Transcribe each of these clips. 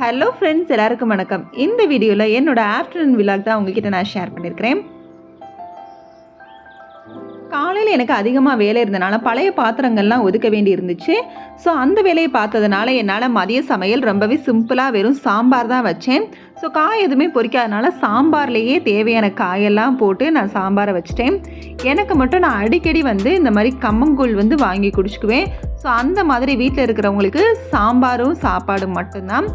Hello friends எல்லாருக்கும் வணக்கம். இந்த வீடியோவில் என்னோட ஆஃப்டர்நூன் விலாக் தான் உங்ககிட்ட நான் ஷேர் பண்ணியிருக்கிறேன் காலையில் எனக்கு அதிகமாக வேலை இருந்தனால பழைய பாத்திரங்கள்லாம் ஒதுக்க வேண்டி இருந்துச்சு. ஸோ அந்த வேலையை பார்த்ததுனால என்னால் மதிய சமையல் ரொம்பவே சிம்பிளாக வெறும் சாம்பார் தான் வச்சேன். ஸோ காய் எதுவுமே பொரிக்காதனால சாம்பார்லேயே தேவையான காயெல்லாம் போட்டு நான் சாம்பாரை வச்சுட்டேன். எனக்கு மட்டும் நான் அடிக்கடி வந்து இந்த மாதிரி கம்மங்கூழ் வந்து வாங்கி குடிச்சுக்குவேன். ஸோ அந்த மாதிரி வீட்டில் இருக்கிறவங்களுக்கு சாம்பாரும் சாப்பாடும் மட்டும்தான்.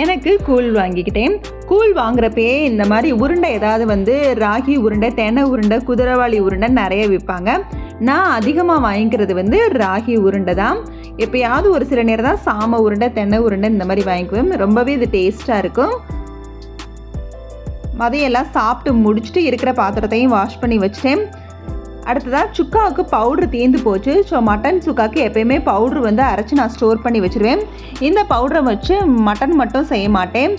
எனக்கு கூழ் வாங்கிக்கிட்டேன். கூழ் வாங்குறப்பயே இந்த மாதிரி உருண்டை ஏதாவது வந்து ராகி உருண்டை தென்னை உருண்டை குதிரவாளி உருண்டை நிறைய விற்பாங்க. நான் அதிகமாக வாங்கிக்கிறது வந்து ராகி உருண்டை தான். எப்பயாவது ஒரு சில நேரம் தான் சாம உருண்டை தென்னை உருண்டை இந்த மாதிரி வாங்கிக்குவேன். ரொம்பவே இது டேஸ்ட்டாக இருக்கும். அதையெல்லாம் சாப்பிட்டு முடிச்சுட்டு இருக்கிற பாத்திரத்தையும் வாஷ் பண்ணி வச்சிட்டேன். அடுத்ததாக சுக்காவுக்கு பவுட்ரு தேர்ந்து போச்சு. ஸோ மட்டன் சுக்காவுக்கு எப்பயுமே பவுட்ரு வந்து அரைச்சி நான் ஸ்டோர் பண்ணி வச்சுருவேன். இந்த பவுடரை வச்சு மட்டன் மட்டும் செய்ய மாட்டேன்.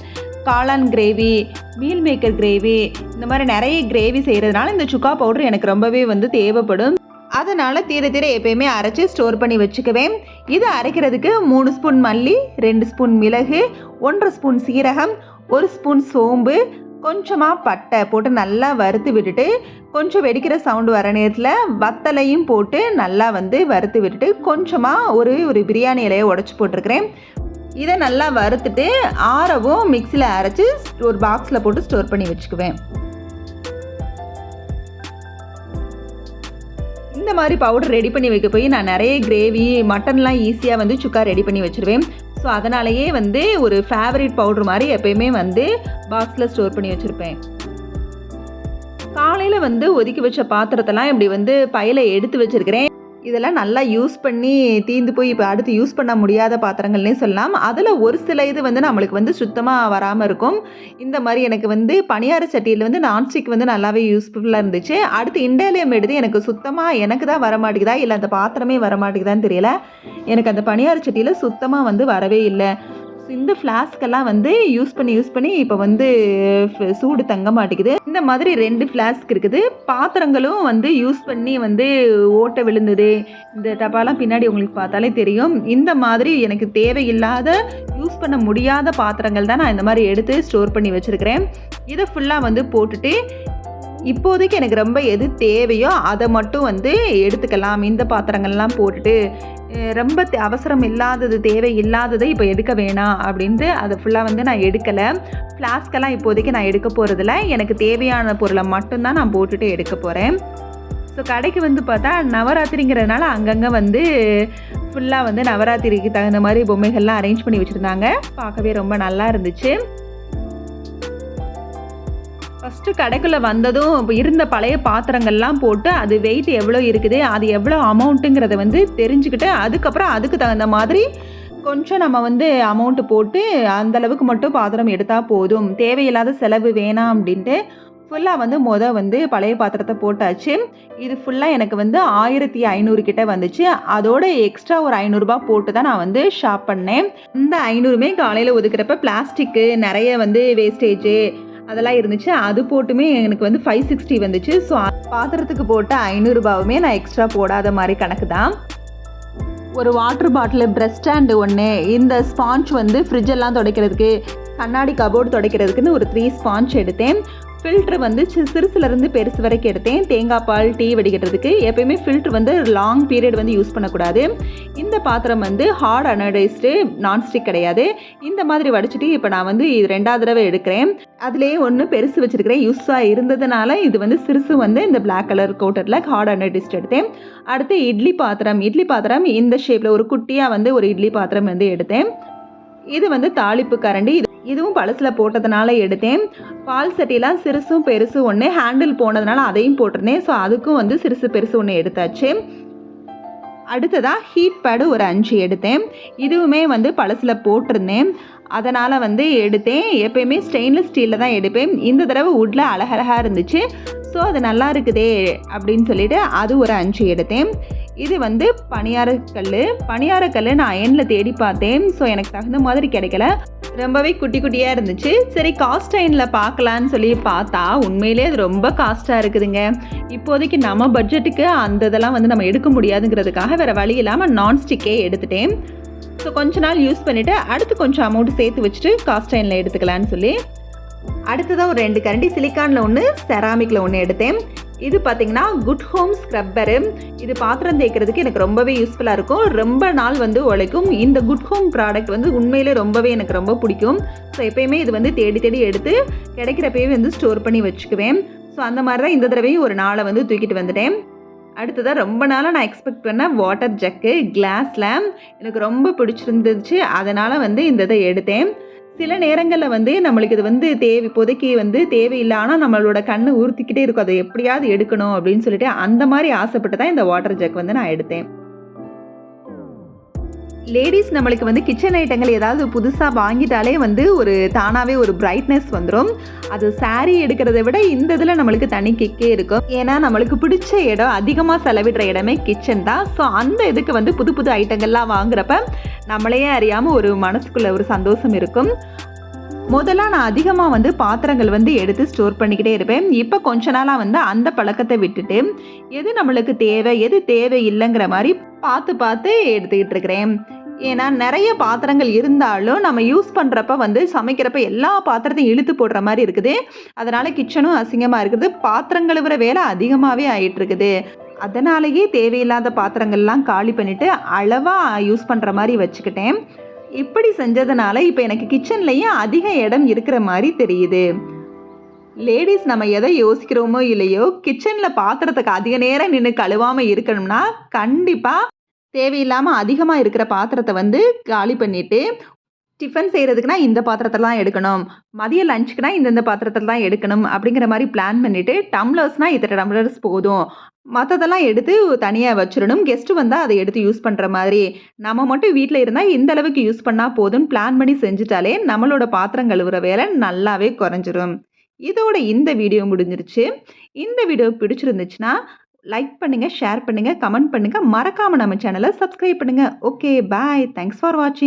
காளான் கிரேவி மீல் மேக்கர் கிரேவி இந்த மாதிரி நிறைய கிரேவி செய்கிறதுனால இந்த சுக்கா பவுட்ரு எனக்கு ரொம்பவே வந்து தேவைப்படும். அதனால் தீர தீர எப்பயுமே அரைச்சி ஸ்டோர் பண்ணி வச்சுக்குவேன். இது அரைக்கிறதுக்கு மூணு ஸ்பூன் மல்லி ரெண்டு ஸ்பூன் மிளகு ஒன்றரை ஸ்பூன் சீரகம் ஒரு ஸ்பூன் சோம்பு கொஞ்சமாக பட்டை போட்டு நல்லா வறுத்து விட்டுட்டு கொஞ்சம் வெடிக்கிற சவுண்டு வர நேரத்தில் வத்தலையும் போட்டு நல்லா வந்து வறுத்து விட்டுட்டு கொஞ்சமாக ஒரு ஒரு பிரியாணி இலையை உடச்சி போட்டிருக்கிறேன். இதை நல்லா வறுத்துட்டு ஆறவும் மிக்சியில் அரைச்சி ஒரு பாக்ஸில் போட்டு ஸ்டோர் பண்ணி வச்சுக்குவேன். இந்த மாதிரி பவுடர் ரெடி பண்ணி வைக்க போய் நான் நிறைய கிரேவி மட்டன்லாம் ஈஸியாக வந்து சுக்கா ரெடி பண்ணி வச்சுருவேன். ஸோ அதனாலேயே வந்து ஒரு ஃபேவரட் பவுடர் மாதிரி எப்பயுமே வந்து பாக்ஸில் ஸ்டோர் பண்ணி வச்சுருப்பேன். காலையில் வந்து ஒதுக்கி வச்ச பாத்திரத்தெல்லாம் இப்படி வந்து பையில எடுத்து வச்சுருக்கிறேன். இதெல்லாம் நல்லா யூஸ் பண்ணி தீந்து போய் இப்போ அடுத்து யூஸ் பண்ண முடியாத பாத்திரங்கள்னே சொல்லலாம். அதில் ஒரு சில இது வந்து நம்மளுக்கு வந்து சுத்தமாக வராமல் இருக்கும். இந்த மாதிரி எனக்கு வந்து பணியார சட்டியில் வந்து நான்ஸ்டிக் வந்து நல்லாவே யூஸ்ஃபுல்லாக இருந்துச்சு. அடுத்து இண்டாலியம் எடுத்து எனக்கு சுத்தமாக எனக்கு தான் வர மாட்டேங்குதா இல்லை அந்த பாத்திரமே வர மாட்டேங்குதான்னு தெரியல. எனக்கு அந்த பணியார சட்டியில் சுத்தமாக வந்து வரவே இல்லை. இந்த ஃப்ளாஸ்கெல்லாம் வந்து யூஸ் பண்ணி யூஸ் பண்ணி இப்போ வந்து சூடு தங்க மாட்டேங்குது. இந்த மாதிரி ரெண்டு ஃப்ளாஸ்க் இருக்குது. பாத்திரங்களும் வந்து யூஸ் பண்ணி வந்து ஓட்டை விழுந்தது. இந்த டப்பாலாம் பின்னாடி உங்களுக்கு பார்த்தாலே தெரியும். இந்த மாதிரி எனக்கு தேவையில்லாத யூஸ் பண்ண முடியாத பாத்திரங்கள் தான் நான் இந்த மாதிரி எடுத்து ஸ்டோர் பண்ணி வச்சுருக்கிறேன். இதை ஃபுல்லாக வந்து போட்டுட்டு இப்போதைக்கு எனக்கு ரொம்ப எது தேவையோ அதை மட்டும் வந்து எடுத்துக்கலாம். இந்த பாத்திரங்கள்லாம் போட்டுட்டு ரொம்ப அவசரம் இல்லாதது தேவை இல்லாததை இப்போ எடுக்க வேணாம் அப்படின்ட்டு அதை ஃபுல்லாக வந்து நான் எடுக்கலை. ஃப்ளாஸ்கெல்லாம் இப்போதைக்கு நான் எடுக்க போகிறதில்ல எனக்கு தேவையான பொருளை மட்டும்தான் நான் போட்டுட்டு எடுக்க போகிறேன் ஸோ கடைக்கு வந்து பார்த்தா நவராத்திரிங்கிறதுனால அங்கங்கே வந்து ஃபுல்லாக வந்து நவராத்திரிக்கு தகுந்த மாதிரி பொம்மைகள்லாம் அரேஞ்ச் பண்ணி வச்சுருந்தாங்க. பார்க்கவே ரொம்ப நல்லா இருந்துச்சு. ஃபஸ்ட்டு கடைக்குள்ளே வந்ததும் இருந்த பழைய பாத்திரங்கள்லாம் போட்டு அது வெயிட் எவ்வளோ இருக்குது அது எவ்வளோ அமௌண்ட்டுங்கிறத வந்து தெரிஞ்சுக்கிட்டு அதுக்கப்புறம் அதுக்கு தகுந்த மாதிரி கொஞ்சம் நம்ம வந்து அமௌண்ட்டு போட்டு அந்தளவுக்கு மட்டும் பாத்திரம் எடுத்தால் போதும். தேவையில்லாத செலவு வேணாம் அப்படின்ட்டு ஃபுல்லாக வந்து மொதல் வந்து பழைய பாத்திரத்தை போட்டாச்சு. இது ஃபுல்லாக எனக்கு வந்து ஆயிரத்தி ஐநூறு கிட்ட வந்துச்சு. அதோட எக்ஸ்ட்ரா ஒரு ஐநூறுரூபா போட்டு தான் நான் வந்து ஷாப் பண்ணேன். இந்த ஐநூறுமே காலையில் ஒதுக்குறப்ப பிளாஸ்டிக்கு நிறைய வந்து வேஸ்டேஜு அதெல்லாம் இருந்துச்சு. அது போட்டுமே எனக்கு வந்து ஃபைவ் சிக்ஸ்டி வந்துச்சு. ஸோ பாத்திரத்துக்கு போட்ட ஐநூறுரூபாவுமே நான் எக்ஸ்ட்ரா போடாத மாதிரி கணக்கு தான். ஒரு வாட்டர் பாட்டில் ப்ரெஷ் ஸ்டாண்டு ஒன்று இந்த ஸ்பாஞ்ச் வந்து ஃப்ரிட்ஜெல்லாம் துடைக்கிறதுக்கு கண்ணாடி கபோர்டு துடைக்கிறதுக்குன்னு ஒரு த்ரீ ஸ்பாஞ்ச் எடுத்தேன். ஃபில்ட்ரு வந்து சிறுசுலேருந்து பெருசு வரைக்கும் எடுத்தேன். தேங்காய் பால் டீ வடிக்கிறதுக்கு எப்பயுமே ஃபில்ட்ரு வந்து லாங் பீரியட் வந்து யூஸ் பண்ணக்கூடாது. இந்த பாத்திரம் வந்து ஹார்ட் அனடைஸ்டு நான்ஸ்டிக் கிடையாது. இந்த மாதிரி வடிச்சிட்டு இப்போ நான் வந்து இது ரெண்டாவது தடவை எடுக்கிறேன். அதுலேயே ஒன்று பெருசு வச்சுருக்கிறேன். யூஸாக இருந்ததுனால இது வந்து சிறுசு வந்து இந்த பிளாக் கலர் கோட்டரில் ஹார்ட் அனடைஸ்ட் எடுத்தேன். அடுத்து இட்லி பாத்திரம். இட்லி பாத்திரம் இந்த ஷேப்பில் ஒரு குட்டியாக வந்து ஒரு இட்லி பாத்திரம் வந்து எடுத்தேன். இது வந்து தாளிப்பு கரண்டி. இது இதுவும் பழசில் போட்டதுனால எடுத்தேன். பால் சட்டிலாம் சிறுசும் பெருசும் ஒன்று ஹேண்டில் போனதுனால அதையும் போட்டிருந்தேன். ஸோ அதுக்கும் வந்து சிறுசு பெருசு ஒன்று எடுத்தாச்சு. அடுத்ததாக ஹீட் பேடு ஒரு அஞ்சு எடுத்தேன். இதுவுமே வந்து பழசில் போட்டிருந்தேன். அதனால் வந்து எடுத்தேன். எப்பயுமே ஸ்டெயின்லெஸ் ஸ்டீலில் தான் எடுப்பேன். இந்த தடவை வுட்டில் அழகழகாக இருந்துச்சு. ஸோ அது நல்லா இருக்குதே அப்படின்னு சொல்லிட்டு அது ஒரு அஞ்சு எடுத்தேன். இது வந்து பணியாரக்கல் பணியாரக்கல் நான் அயனில் தேடி பார்த்தேன். ஸோ எனக்கு தகுந்த மாதிரி கிடைக்கல. ரொம்பவே குட்டி குட்டியாக இருந்துச்சு. சரி காஸ்ட் அயனில் பார்க்கலான்னு சொல்லி பார்த்தா உண்மையிலே அது ரொம்ப காஸ்ட்டாக இருக்குதுங்க. இப்போதைக்கு நம்ம பட்ஜெட்டுக்கு அந்த இதெல்லாம் வந்து நம்ம எடுக்க முடியாதுங்கிறதுக்காக வேறு வழி இல்லாமல் நான்ஸ்டிக்கே எடுத்துட்டேன். ஸோ கொஞ்ச நாள் யூஸ் பண்ணிவிட்டு அடுத்து கொஞ்சம் அமௌண்ட் சேர்த்து வச்சுட்டு காஸ்ட் அயனில் எடுத்துக்கலான்னு சொல்லி அடுத்ததாக ஒரு ரெண்டு கரண்டி சிலிக்கானில் ஒன்று செராமிக்கில் ஒன்று எடுத்தேன். இது பார்த்தீங்கன்னா குட் ஹோம் ஸ்க்ரப்பரு இது பாத்திரம் தேய்க்கிறதுக்கு எனக்கு ரொம்பவே யூஸ்ஃபுல்லாக இருக்கும். ரொம்ப நாள் வந்து உழைக்கும். இந்த குட் ஹோம் ப்ராடக்ட் வந்து உண்மையிலே ரொம்பவே எனக்கு ரொம்ப பிடிக்கும். ஸோ எப்பயுமே இது வந்து தேடி தேடி எடுத்து கிடைக்கிறப்பயே வந்து ஸ்டோர் பண்ணி வச்சுக்குவேன். ஸோ அந்த மாதிரி தான் இந்த தடவையும் ஒரு நாளை வந்து தூக்கிட்டு வந்துட்டேன். அடுத்ததாக ரொம்ப நாளாக நான் எக்ஸ்பெக்ட் பண்ண வாட்டர் ஜக்கு கிளாஸ் எனக்கு ரொம்ப பிடிச்சிருந்துச்சு. அதனால் வந்து இந்த இதை எடுத்தேன். சில நேரங்களில் வந்து நம்மளுக்கு இது வந்து தேவை இப்போதைக்கு வந்து தேவையில்லை. ஆனால் நம்மளோட கண்ணு உறுத்திக்கிட்டே இருக்கும். அதை எப்படியாவது எடுக்கணும் அப்படின்னு சொல்லிட்டு அந்த மாதிரி ஆசைப்பட்டு தான் இந்த வாட்டர் ஜக் வந்து நான் எடுத்தேன். லேடிஸ் நம்மளுக்கு வந்து கிச்சன் ஐட்டங்கள் ஏதாவது புதுசாக வாங்கிட்டாலே வந்து ஒரு தானாகவே ஒரு பிரைட்னஸ் வந்துடும் அது சாரீ எடுக்கிறத விட இந்த இதில் நம்மளுக்கு தனி கிக்கே இருக்கும். ஏன்னா நம்மளுக்கு பிடிச்ச இடம் அதிகமாக செலவிடுற இடமே கிச்சன் தான். ஸோ அந்த இதுக்கு வந்து புது புது ஐட்டங்கள்லாம் வாங்குறப்ப நம்மளையே அறியாமல் ஒரு மனசுக்குள்ள ஒரு சந்தோஷம் இருக்கும். முதல்ல நான் அதிகமாக வந்து பாத்திரங்கள் வந்து எடுத்து ஸ்டோர் பண்ணிக்கிட்டே இருப்பேன். இப்போ கொஞ்ச நாளாக வந்து அந்த பழக்கத்தை விட்டுட்டு எது நம்மளுக்கு தேவை எது தேவை இல்லைங்கிற மாதிரி பார்த்து பார்த்து எடுத்துக்கிட்டு இருக்கிறேன். ஏன்னா நிறைய பாத்திரங்கள் இருந்தாலும் நம்ம யூஸ் பண்ணுறப்ப வந்து சமைக்கிறப்ப எல்லா பாத்திரத்தையும் இழுத்து போடுற மாதிரி இருக்குது. அதனால் கிச்சனும் அசிங்கமாக இருக்குது. பாத்திரங்களை விட வேலை அதிகமாகவே ஆகிட்டுருக்குது அதனாலேயே தேவையில்லாத பாத்திரங்கள்லாம் காலி பண்ணிவிட்டு அளவாக யூஸ் பண்ணுற மாதிரி வச்சுக்கிட்டேன். இப்படி செஞ்சதுனால இப்போ எனக்கு கிச்சன்லேயும் அதிக இடம் இருக்கிற மாதிரி தெரியுது. லேடிஸ் நம்ம எதை யோசிக்கிறோமோ இல்லையோ கிச்சனில் பாத்திரத்துக்கு அதிக நேரம் நின்று கழுவாமல் இருக்கணும்னா கண்டிப்பாக தேவையில்லாமல் அதிகமாக இருக்கிற பாத்திரத்தை வந்து காலி பண்ணிவிட்டு டிஃபன் செய்கிறதுக்குனா இந்த பாத்திரத்தெல்லாம் எடுக்கணும். மதிய லஞ்சுக்குனா இந்தந்த பாத்திரத்தில் தான் எடுக்கணும் அப்படிங்கிற மாதிரி பிளான் பண்ணிவிட்டு டம்ளர்ஸ்னால் இத்தனை டம்ளர்ஸ் போதும். மற்றதெல்லாம் எடுத்து தனியாக வச்சிடணும். கெஸ்ட்டு வந்தால் அதை எடுத்து யூஸ் பண்ணுற மாதிரி. நம்ம மட்டும் வீட்டில் இருந்தால் இந்த அளவுக்கு யூஸ் பண்ணால் போதும்னு பிளான் பண்ணி செஞ்சுட்டாலே நம்மளோட பாத்திரம் கழுவுற வேலை நல்லாவே குறைஞ்சிரும். இதோட இந்த வீடியோ முடிஞ்சிருச்சு. இந்த வீடியோ பிடிச்சிருந்துச்சுன்னா லைக் பண்ணுங்கள் ஷேர் பண்ணுங்கள் கமெண்ட் பண்ணுங்கள் மறக்காமல் நம்ம சேனலை சப்ஸ்கிரைப் பண்ணுங்கள் ஓகே பாய் தேங்க்ஸ் ஃபார் வாட்சிங்